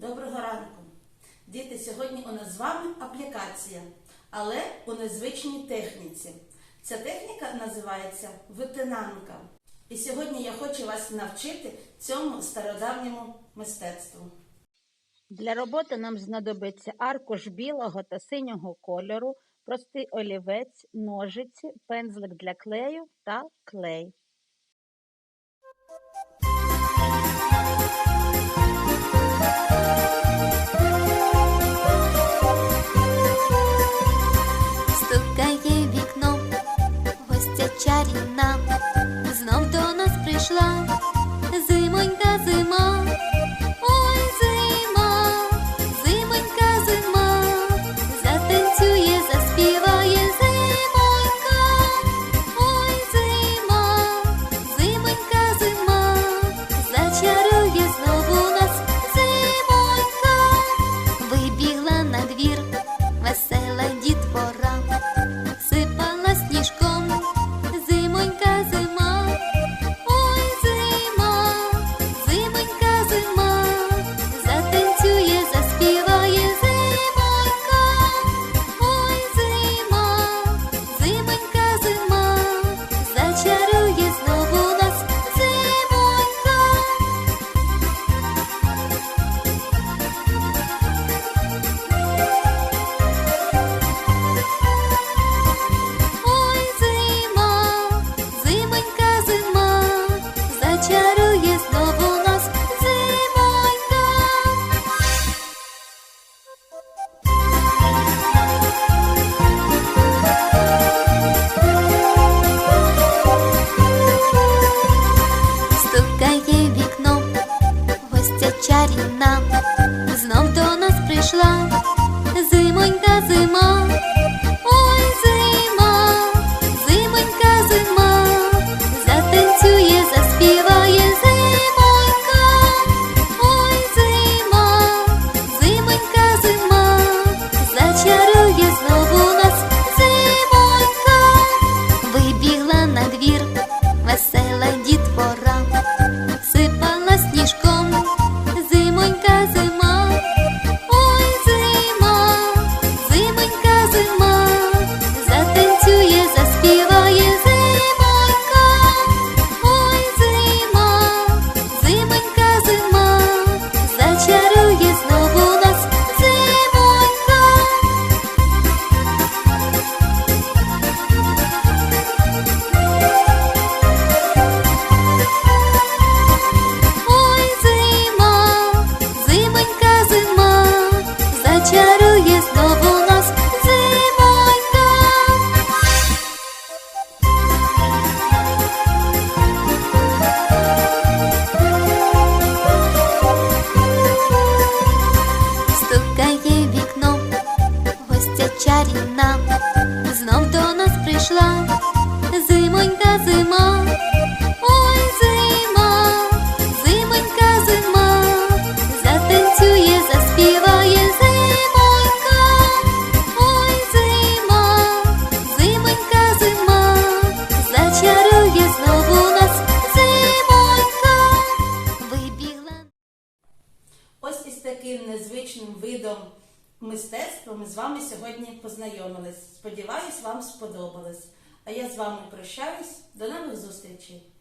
Доброго ранку! Діти, сьогодні у нас з вами аплікація, але у незвичній техніці. Ця техніка називається витинанка. І сьогодні я хочу вас навчити цьому стародавньому мистецтву. Для роботи нам знадобиться аркуш білого та синього кольору, простий олівець, ножиці, пензлик для клею та клей. myself. зачарує знову нас зимонька. Стукає вікно, гостя чарівна, Гостя чарівна, знов до нас прийшла. Зимонька, зима, ой зима, зимонька, зима, затанцює, заспіває зимонька, ой зима, зимонька, зима, зачарує знову нас зимонька, вибігла. Ось із таким незвичним видом мистецтва ми з вами сьогодні познайомились. Сподіваюсь, вам сподобалось. А я з вами прощаюсь. До нових зустрічей!